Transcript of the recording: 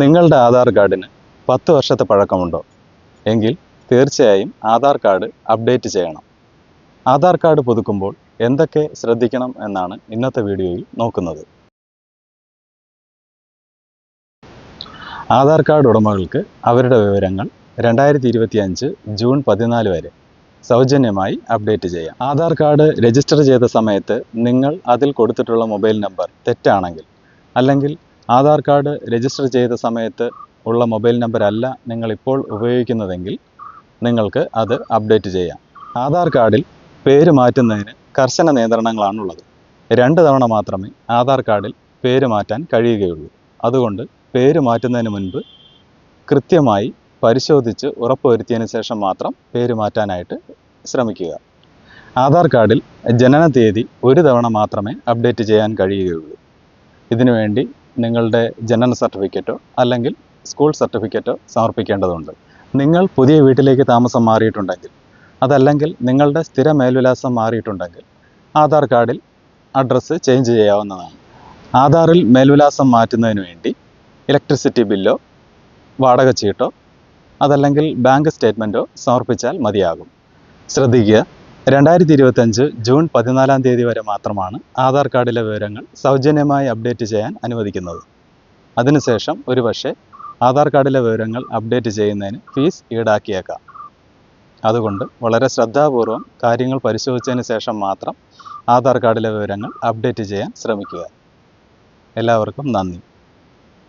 നിങ്ങളുടെ ആധാർ കാർഡിന് പത്ത് വർഷത്തെ പഴക്കമുണ്ടോ? എങ്കിൽ തീർച്ചയായും ആധാർ കാർഡ് അപ്ഡേറ്റ് ചെയ്യണം. ആധാർ കാർഡ് പുതുക്കുമ്പോൾ എന്തൊക്കെ ശ്രദ്ധിക്കണം എന്നാണ് ഇന്നത്തെ വീഡിയോയിൽ നോക്കുന്നത്. ആധാർ കാർഡ് ഉടമകൾക്ക് അവരുടെ വിവരങ്ങൾ രണ്ടായിരത്തി ഇരുപത്തി അഞ്ച് ജൂൺ പതിനാല് വരെ സൗജന്യമായി അപ്ഡേറ്റ് ചെയ്യാം. ആധാർ കാർഡ് രജിസ്റ്റർ ചെയ്ത സമയത്ത് നിങ്ങൾ അതിൽ കൊടുത്തിട്ടുള്ള മൊബൈൽ നമ്പർ തെറ്റാണെങ്കിൽ അല്ലെങ്കിൽ ആധാർ കാർഡ് രജിസ്റ്റർ ചെയ്ത സമയത്ത് ഉള്ള മൊബൈൽ നമ്പർ അല്ല നിങ്ങൾ ഇപ്പോൾ ഉപയോഗിക്കുന്നതെങ്കിൽ നിങ്ങൾക്ക് അത് അപ്ഡേറ്റ് ചെയ്യാം. ആധാർ കാർഡിൽ പേര് മാറ്റുന്നതിന് കർശന നിയന്ത്രണങ്ങളാണുള്ളത്. രണ്ട് തവണ മാത്രമേ ആധാർ കാർഡിൽ പേര് മാറ്റാൻ കഴിയുകയുള്ളൂ. അതുകൊണ്ട് പേര് മാറ്റുന്നതിന് മുൻപ് കൃത്യമായി പരിശോധിച്ച് ഉറപ്പുവരുത്തിയതിന് ശേഷം മാത്രം പേര് മാറ്റാനായിട്ട് ശ്രമിക്കുക. ആധാർ കാർഡിൽ ജനന തീയതി ഒരു തവണ മാത്രമേ അപ്ഡേറ്റ് ചെയ്യാൻ കഴിയുകയുള്ളൂ. ഇതിനുവേണ്ടി നിങ്ങളുടെ ജനന സർട്ടിഫിക്കറ്റോ അല്ലെങ്കിൽ സ്കൂൾ സർട്ടിഫിക്കറ്റോ സമർപ്പിക്കേണ്ടതുണ്ട്. നിങ്ങൾ പുതിയ വീട്ടിലേക്ക് താമസം മാറിയിട്ടുണ്ടെങ്കിൽ അതല്ലെങ്കിൽ നിങ്ങളുടെ സ്ഥിര മേൽവിലാസം മാറിയിട്ടുണ്ടെങ്കിൽ ആധാർ കാർഡിൽ അഡ്രസ്സ് ചേഞ്ച് ചെയ്യാവുന്നതാണ്. ആധാറിൽ മേൽവിലാസം മാറ്റുന്നതിന് വേണ്ടി ഇലക്ട്രിസിറ്റി ബില്ലോ വാടക ചീട്ടോ അതല്ലെങ്കിൽ ബാങ്ക് സ്റ്റേറ്റ്മെന്റോ സമർപ്പിച്ചാൽ മതിയാകും. ശ്രദ്ധിക്കുക രണ്ടായിരത്തി ഇരുപത്തഞ്ച് ജൂൺ പതിനാലാം തീയതി വരെ മാത്രമാണ് ആധാർ കാർഡിലെ വിവരങ്ങൾ സൗജന്യമായി അപ്ഡേറ്റ് ചെയ്യാൻ അനുവദിക്കുന്നത്. അതിനുശേഷം ഒരുപക്ഷെ ആധാർ കാർഡിലെ വിവരങ്ങൾ അപ്ഡേറ്റ് ചെയ്യുന്നതിന് ഫീസ് ഈടാക്കിയേക്കാം. അതുകൊണ്ട് വളരെ ശ്രദ്ധാപൂർവം കാര്യങ്ങൾ പരിശോധിച്ചതിന് ശേഷം മാത്രം ആധാർ കാർഡിലെ വിവരങ്ങൾ അപ്ഡേറ്റ് ചെയ്യാൻ ശ്രമിക്കുക. എല്ലാവർക്കും നന്ദി.